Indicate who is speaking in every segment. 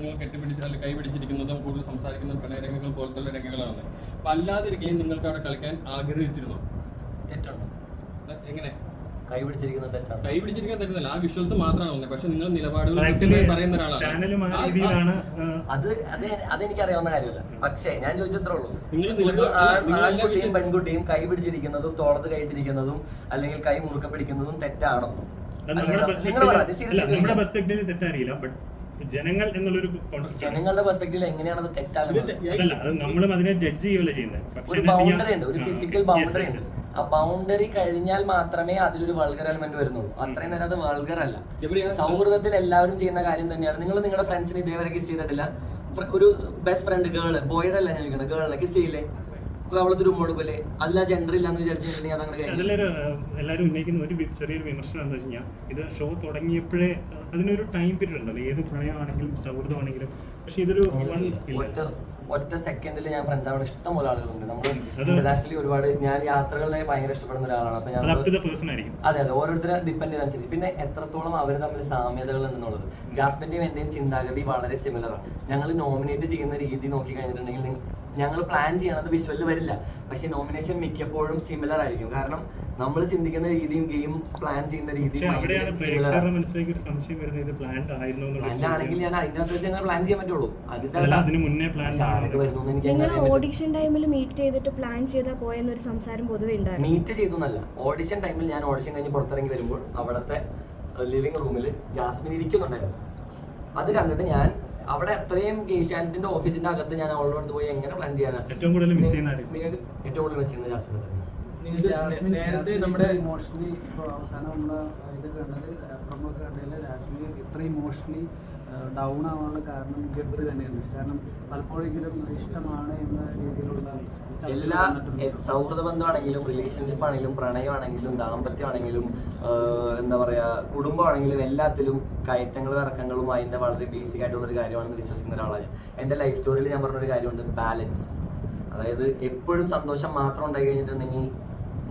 Speaker 1: നിങ്ങൾ കെട്ടിപ്പിടിച്ച് അല്ലെങ്കിൽ കൈ പിടിച്ചിരിക്കുന്നതും കൂടുതൽ സംസാരിക്കുന്ന പ്രണയരംഗങ്ങൾ പോലത്തുള്ള രംഗങ്ങളാണ് അപ്പൊ അല്ലാതെ ഒരു ഗെയിം നിങ്ങൾക്ക് അവിടെ കളിക്കാൻ ആഗ്രഹിച്ചിരുന്നു?
Speaker 2: തെറ്റുണ്ടോ.
Speaker 1: എങ്ങനെ?
Speaker 2: കൈ പിടിച്ചിരിക്കുന്നത് തെറ്റാണ്.
Speaker 1: കൈ പിടിച്ചിരിക്കാൻ തരുന്നില്ല ആ വിഷ്വൽസ് മാത്രമാണ് വന്നത്. പക്ഷെ നിങ്ങൾ നിലപാടുകൾ പറയുന്ന ഒരാളാണ്.
Speaker 2: അത് അത് അതെനിക്ക് അറിയാവുന്ന കാര്യമല്ല. പക്ഷേ ഞാൻ ചോദിച്ചത്രേ ഉള്ളൂ.
Speaker 1: നിങ്ങൾ
Speaker 2: ആൺകുട്ടിയും പെൺകുട്ടിയും കൈ പിടിച്ചിരിക്കുന്നതും തോളത്ത് കൈയിട്ടിരിക്കുന്നതും അല്ലെങ്കിൽ കൈ മുറുക്ക പിടിക്കുന്നതും തെറ്റാണോ?
Speaker 3: നമ്മുടെ പെർസ്പെക്ടീവിൽ തെറ്ററിയില്ല ബട്ട് ജനങ്ങൾ എന്നുള്ളൊരു കോൺസെപ്റ്റ്
Speaker 2: ജനങ്ങളുടെ പെർസ്പെക്റ്റീവിൽ എങ്ങനെയാണ് അത് തെറ്റാകുന്നത്?
Speaker 3: അതല്ല അത് നമ്മളും അതിനെ ജഡ്ജ് ചെയ്യുകയല്ല ചെയ്യുന്നത്. പക്ഷേ
Speaker 2: ഒരു ബൗണ്ടറി ഉണ്ട് ഒരു
Speaker 3: കഴിഞ്ഞാൽ-
Speaker 2: ഫിസിക്കൽ ബൗണ്ടറി ഉണ്ട്. ആ ബൗണ്ടറി കഴിഞ്ഞാൽ മാത്രമേ അതിലൊരു വൾഗർ എലമെന്റ് വരുന്നുള്ളൂ. അത്രയും നേരം അത് വൾഗർ അല്ല. സൗഹൃദത്തിൽ എല്ലാവരും ചെയ്യുന്ന കാര്യം തന്നെയാണ്. നിങ്ങൾ നിങ്ങളുടെ ഫ്രണ്ട്സിന് ഇതേവരെ കിസ് ചെയ്തിട്ടില്ല? ഒരു ബെസ്റ്റ് ഫ്രണ്ട് ഗേൾ ബോയുടെ അല്ല ഞാൻ ഗേളിനെ കിസ് ചെയ്യില്ലേ? അവളത് ഒരു പോലെ? അതിൽ ആ ജെൻഡർ ഇല്ലാന്ന് വിചാരിച്ചിട്ടുണ്ടെങ്കിൽ അതങ്ങനെ
Speaker 3: അതിലൊരു എല്ലാവരും ഉന്നയിക്കുന്ന ഒരു ചെറിയൊരു വിമർശനം എന്താ വെച്ച് കഴിഞ്ഞാൽ ഇത് ഷോ തുടങ്ങിയപ്പോഴേ അതിനൊരു ടൈം പീരീഡ് ഉണ്ടല്ലോ. ഏത് പ്രണയമാണെങ്കിലും സൗഹൃദമാണെങ്കിലും പക്ഷെ ഇതൊരു
Speaker 2: ഒറ്റ സെക്കൻഡിൽ ഞാൻ ഫ്രണ്ട്സ് ആവാൻ ഇഷ്ടം പോലെ ആളുകളുണ്ട്. നമ്മൾ ഇന്റർനാഷണലി ഒരുപാട് ഞാൻ യാത്രകളെ ഭയങ്കര ഇഷ്ടപ്പെടുന്ന ഒരാളാണ്. അപ്പൊ ഞാൻ
Speaker 3: അത്
Speaker 2: അതെ ഓരോരുത്തരെ ഡിപ്പെൻഡ് ചെയ്തനുസരിച്ച് പിന്നെ എത്രത്തോളം അവർ തമ്മിൽ സാമ്യതകൾ ഉണ്ടെന്നുള്ളത്. ജാസ്മിന്റെയും എന്റെയും ചിന്താഗതി വളരെ സിമിലറാണ് ഞങ്ങൾ നോമിനേറ്റ് ചെയ്യുന്ന രീതി നോക്കി കഴിഞ്ഞിട്ടുണ്ടെങ്കിൽ ഞങ്ങൾ പ്ലാൻ ചെയ്യണത് വിഷ്വലിൽ വരില്ല. പക്ഷെ നോമിനേഷൻ മിക്കപ്പോഴും സിമിലർ ആയിരിക്കും. കാരണം നമ്മൾ ചിന്തിക്കുന്ന രീതിയും ഗെയിം പ്ലാൻ ചെയ്യുന്ന രീതിയും ആണെങ്കിൽ ഞാൻ അതിന്റെ അകത്ത് വെച്ച് അങ്ങനെ പ്ലാൻ ചെയ്യാൻ പറ്റുള്ളൂ. അതിന്റെ വരുന്നു
Speaker 4: നിങ്ങൾ? ഓഡിഷൻ ടൈമിൽ മീറ്റ് ചെയ്തിട്ട് പ്ലാൻ ചെയ്താൽ പോയെന്നൊരു സംസാരം പൊതുവെ ഉണ്ടായിരുന്നു.
Speaker 2: മീറ്റ് ചെയ്തുന്നല്ല. ഓഡിഷൻ ടൈമിൽ ഞാൻ ഓഡിഷൻ കഴിഞ്ഞ് പുറത്തിറങ്ങി വരുമ്പോൾ അവിടുത്തെ ലിവിംഗ് റൂമിൽ ജാസ്മിൻ ഇരിക്കുന്നുണ്ടായിരുന്നു. അത് കണ്ടിട്ട് ഞാൻ അവിടെ അത്രയും ഏഷ്യാനെറ്റിന്റെ ഓഫീസിന്റെ അകത്ത് ഞാൻ അവളോട് പോയി എങ്ങനെ പ്ലാൻ ചെയ്യാനാണ്
Speaker 3: ഏറ്റവും കൂടുതൽ മിസ് ചെയ്യുന്ന
Speaker 2: ജാസ്മിൻ തന്നെ
Speaker 5: നേരത്തെ നമ്മുടെ
Speaker 6: ഇമോഷണലി ഇപ്പോൾ അവസാനം നമ്മൾ ഇത് കണ്ടത് പ്രൊമോ കണ്ടതിൽ ജാസ്മിൻ ഇത്ര ഇമോഷണലി ഡൗൺ ആവാനുള്ള കാരണം ഗബ്രി തന്നെയാണ് കാരണം പലപ്പോഴെങ്കിലും ഇഷ്ടമാണ് എന്ന രീതിയിലുള്ള
Speaker 2: എല്ലാ സൗഹൃദ ബന്ധമാണെങ്കിലും റിലേഷൻഷിപ്പ് ആണെങ്കിലും പ്രണയമാണെങ്കിലും ദാമ്പത്യമാണെങ്കിലും എന്താ പറയാ കുടുംബമാണെങ്കിലും എല്ലാത്തിലും കയറ്റങ്ങളും ഇറക്കങ്ങളും അതിന്റെ വളരെ ബേസിക് ആയിട്ടുള്ള ഒരു കാര്യമാണെന്ന് വിശ്വസിക്കുന്ന ഒരാളാണ് എന്റെ എന്റെ ലൈഫ് സ്റ്റോറിയിൽ ഞാൻ പറഞ്ഞൊരു കാര്യമുണ്ട് ബാലൻസ് അതായത് എപ്പോഴും സന്തോഷം മാത്രം ഉണ്ടായി കഴിഞ്ഞിട്ടുണ്ടെങ്കിൽ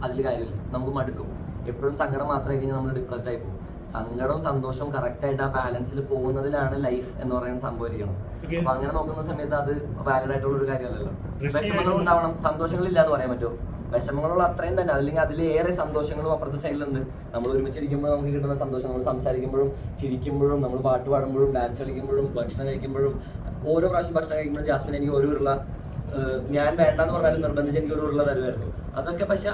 Speaker 2: അതിൽ കാര്യമില്ല. നമുക്ക് മടുക്കും. എപ്പോഴും സങ്കടം മാത്രമായി കഴിഞ്ഞാൽ നമ്മൾ ഡിപ്രസ്ഡ് ആയി പോകും. സങ്കടവും സന്തോഷവും കറക്റ്റ് ആയിട്ട് ആ ബാലൻസിൽ പോകുന്നതിലാണ് ലൈഫ് എന്ന് പറയുന്ന സംഭവിക്കണം
Speaker 3: ഇരിക്കണം
Speaker 2: അപ്പൊ അങ്ങനെ നോക്കുന്ന സമയത്ത് അത് വാലിഡ് ആയിട്ടുള്ള ഒരു കാര്യമല്ലല്ലോ. വിഷമങ്ങൾ ഉണ്ടാവണം. സന്തോഷങ്ങളില്ല എന്ന് പറയാൻ പറ്റുമോ? വിഷമങ്ങളുള്ള അത്രയും തന്നെ. അല്ലെങ്കിൽ അതിലേറെ സന്തോഷങ്ങളും അപ്പുറത്തെ സൈഡിലുണ്ട് നമ്മൾ ഒരുമിച്ചിരിക്കുമ്പോൾ നമുക്ക് കിട്ടുന്ന സന്തോഷം. നമ്മൾ സംസാരിക്കുമ്പോഴും ചിരിക്കുമ്പോഴും നമ്മൾ പാട്ട് പാടുമ്പോഴും ഡാൻസ് കളിക്കുമ്പോഴും ഭക്ഷണം കഴിക്കുമ്പോഴും ഓരോ പ്രാവശ്യം ഭക്ഷണം കഴിക്കുമ്പോഴും ജാസ്മിൻ എനിക്ക് ഒരു ഉരുള ഞാൻ വേണ്ടെന്ന് പറഞ്ഞാലും നിർബന്ധിച്ച് എനിക്ക് ഒരു ഉരുള തരുമായിരുന്നു അതൊക്കെ പക്ഷെ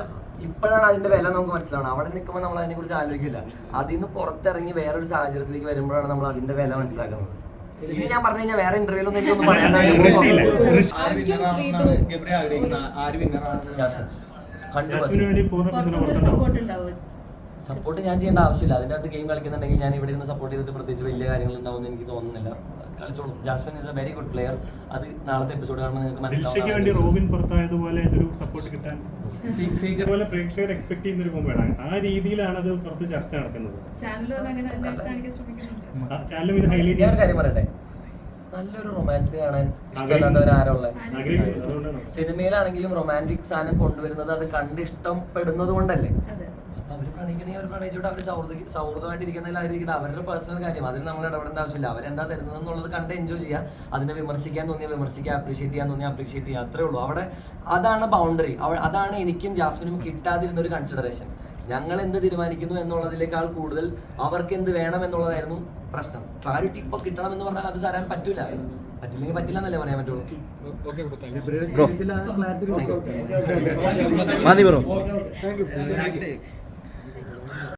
Speaker 2: ഇപ്പോഴാണ് അതിന്റെ വില നമുക്ക് മനസ്സിലാവണം അവിടെ നിൽക്കുമ്പോൾ നമ്മൾ അതിനെ കുറിച്ച് ആലോചിക്കില്ല. അതിൽ നിന്ന് പുറത്തിറങ്ങി വേറൊരു സാഹചര്യത്തിലേക്ക് വരുമ്പോഴാണ് നമ്മൾ അതിന്റെ വില മനസ്സിലാക്കുന്നത്. ഇനി ഞാൻ പറഞ്ഞു കഴിഞ്ഞാൽ വേറെ ഇന്റർവ്യൂലൊന്നും എനിക്കൊന്നും പറയാൻ ഹൺഡ്രഡ്
Speaker 7: സപ്പോർട്ട്
Speaker 2: ഞാൻ ചെയ്യേണ്ട ആവശ്യമില്ല. അതിന്റെ അകത്ത് ഗെയിം കളിക്കുന്നുണ്ടെങ്കിൽ ഞാൻ ഇവിടെ നിന്ന് സപ്പോർട്ട് ചെയ്തിട്ട് പ്രത്യേകിച്ച് വലിയ കാര്യങ്ങൾ ഉണ്ടാവുമെന്ന് എനിക്ക് തോന്നുന്നില്ല. കളിച്ചോളൂ. Jasmine is a very good player അത് നാളത്തെ എപ്പിസോഡ് കാണുമ്പോൾ നിങ്ങൾക്ക് മനസ്സിലാവും.
Speaker 3: റോബിൻ പുറത്തായതുപോലെ ഒരു സപ്പോർട്ട് കിട്ടാൻ ഇതുപോലെ പ്രേക്ഷകർ എക്സ്പെക്ട് ചെയ്യുന്ന ഒരു മുമ്പാണ് ആ രീതിയിലാണ് അത് പുറത്ത് ചർച്ച നടക്കുന്നത്. ചാനലും ഇത് ഹൈലൈറ്റ്
Speaker 2: ഞാൻ കാര്യം പറയട്ടെ? നല്ലൊരു റൊമാൻസ് കാണാൻ ഇഷ്ടമില്ലാത്തവരാരുള്ള സിനിമയിലാണെങ്കിലും റൊമാന്റിക് സാധനം കൊണ്ടുവരുന്നത് അത് കണ്ട് ഇഷ്ടപ്പെടുന്നത് കൊണ്ടല്ലേ? പ്രണയിക്കണമെങ്കിൽ അവർ പ്രണയിച്ചോട്ട് അവർ സൗഹൃദ സൗഹൃദമായിട്ട് ഇരിക്കുന്നതിലായിരിക്കും അവരുടെ പേഴ്സണൽ കാര്യം. അതിൽ നമ്മൾ ഇടപെടേണ്ട ആവശ്യമില്ല. അവരെന്താ തരുന്നത് എന്നുള്ളത് കണ്ട് എൻജോയ് ചെയ്യുക. അതിനെ വിമർശിക്കാൻ തോന്നിയാൽ വിമർശിക്കുക അപ്രീഷിയേറ്റ് ചെയ്യാൻ തോന്നിയാൽ അപ്രീഷിയേറ്റ് ചെയ്യുക. അത്രേ ഉള്ളൂ. അവിടെ അതാണ് ബൗണ്ടറി അതാണ് എനിക്കും ജാസ്മിനും കിട്ടാതിരുന്ന ഒരു കൺസിഡറേഷൻ ഞങ്ങൾ എന്ത് തീരുമാനിക്കുന്നു എന്നുള്ളതിനേക്കാൾ കൂടുതൽ അവർക്ക് എന്ത് വേണം എന്നുള്ളതായിരുന്നു പ്രശ്നം. ക്ലാരിറ്റി ഇപ്പൊ കിട്ടണം എന്ന് പറഞ്ഞാൽ അത് തരാൻ പറ്റൂല. പറ്റില്ലെങ്കിൽ പറ്റില്ല എന്നല്ലേ പറയാൻ പറ്റുള്ളൂ.
Speaker 1: ഓക്കെ ബ്രോ
Speaker 8: മതി